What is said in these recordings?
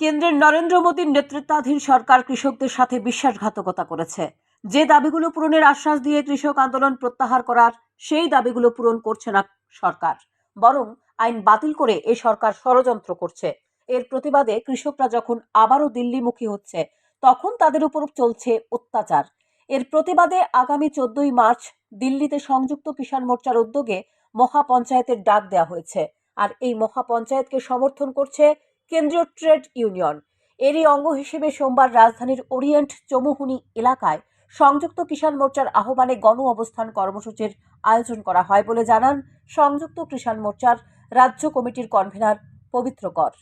কেন্দ্রের নরেন্দ্র মোদীর নেতৃত্বাধীন সরকার কৃষকদের সাথে বিশ্বাসঘাতকতা করেছে। যে দাবিগুলো পূরণের আশ্বাস দিয়ে কৃষক আন্দোলন প্রত্যাহার করার, সেই দাবিগুলো পূরণ করছে না সরকার। বরং আইন বাতিল করে এই সরকার ষড়যন্ত্র করছে। এর প্রতিবাদে কৃষকরা যখন আবারও দিল্লিমুখী হচ্ছে, তখন তাদের উপর চলছে অত্যাচার। এর প্রতিবাদে আগামী চোদ্দই মার্চ দিল্লিতে সংযুক্ত কিষাণ মোর্চার উদ্যোগে মহাপঞ্চায়েতের ডাক দেওয়া হয়েছে। আর এই মহাপঞ্চায়েতকে সমর্থন করছে কেন্দ্রীয় ট্রেড ইউনিয়ন। এরই অঙ্গ হিসেবে সোমবার রাজধানীর ওরিয়েন্ট চমুহুনি এলাকায় সংযুক্ত কিষাণ মোর্চার আহ্বানে গণ অবস্থান কর্মসূচির আয়োজন করা হয় বলে জানান সংযুক্ত কিষাণ মোর্চার রাজ্য কমিটির কনভেনার পবিত্র কর।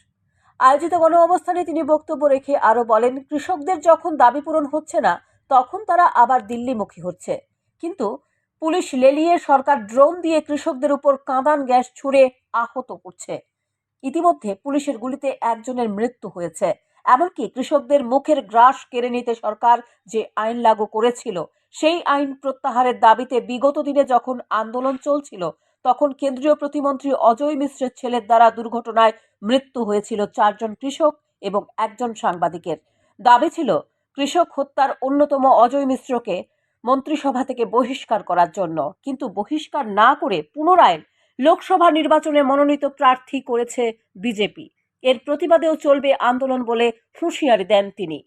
আয়োজিত গণ অবস্থানে তিনি বক্তব্য রেখে আরও বলেন, কৃষকদের যখন দাবি পূরণ হচ্ছে না, তখন তারা আবার দিল্লিমুখী হচ্ছে। কিন্তু পুলিশ লেলিয়ে সরকার ড্রোন দিয়ে কৃষকদের উপর কাঁদান গ্যাস ছুড়ে আহত করছে। ইতিমধ্যে পুলিশের গুলিতে একজনের মৃত্যু হয়েছে। এমনকি কৃষকদের মুখের গ্রাস কেড়ে নিতে সরকার যে আইন লাগু করেছিল, সেই আইন প্রত্যাহারের দাবিতে বিগত দিনে যখন আন্দোলন চলছিল, তখন কেন্দ্রীয় প্রতিমন্ত্রী অজয় মিশ্রের ছেলের দ্বারা দুর্ঘটনায় মৃত্যু হয়েছিল চারজন কৃষক এবং একজন সাংবাদিকের। দাবি ছিল, কৃষক হত্যার অন্যতম অজয় মিশ্রকে মন্ত্রিসভা থেকে বহিষ্কার করার জন্য। কিন্তু বহিষ্কার না করে পুনরায় লোকসভা নির্বাচনে মনোনীত প্রার্থী করেছে বিজেপি। এর প্রতিবাদেও চলবে আন্দোলন বলে হুঁশিয়ারি দেন তিনি।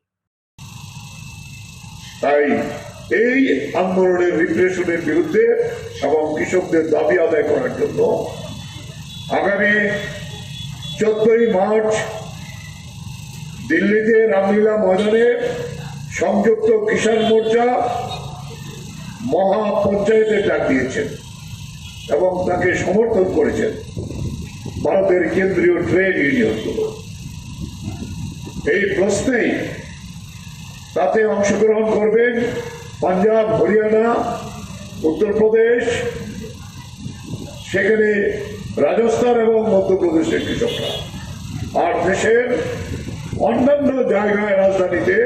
তাই এই আন্দোলনের রিপ্রেশনের বিরুদ্ধে এবং কৃষকদের দাবি আদায় করার জন্য আগামী চোদ্দই মার্চ দিল্লিতে রামলীলা ময়দানে সংযুক্ত কিষাণ মোর্চা মহাপঞ্চায়েতের ডাক দিয়েছেন। এবং তাকে সমর্থন করেছেন ভারতের কেন্দ্রীয় ট্রেড ইউনিয়নগুলো এই প্রশ্নেই তাতে অংশগ্রহণ করবেন পাঞ্জাব, হরিয়ানা, উত্তরপ্রদেশ, সেখানে রাজস্থান এবং মধ্যপ্রদেশের কৃষকরা। আর দেশের অন্যান্য জায়গায় রাজধানীতে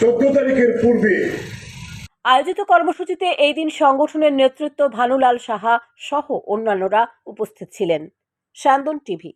চোদ্দ তারিখের পূর্বে আয়োজিত কর্মসূচিতে এই দিন সংগঠনের নেতৃত্ব ভানুলাল সাহা সহ অন্যান্যরা উপস্থিত ছিলেন। স্যান্দন টিভি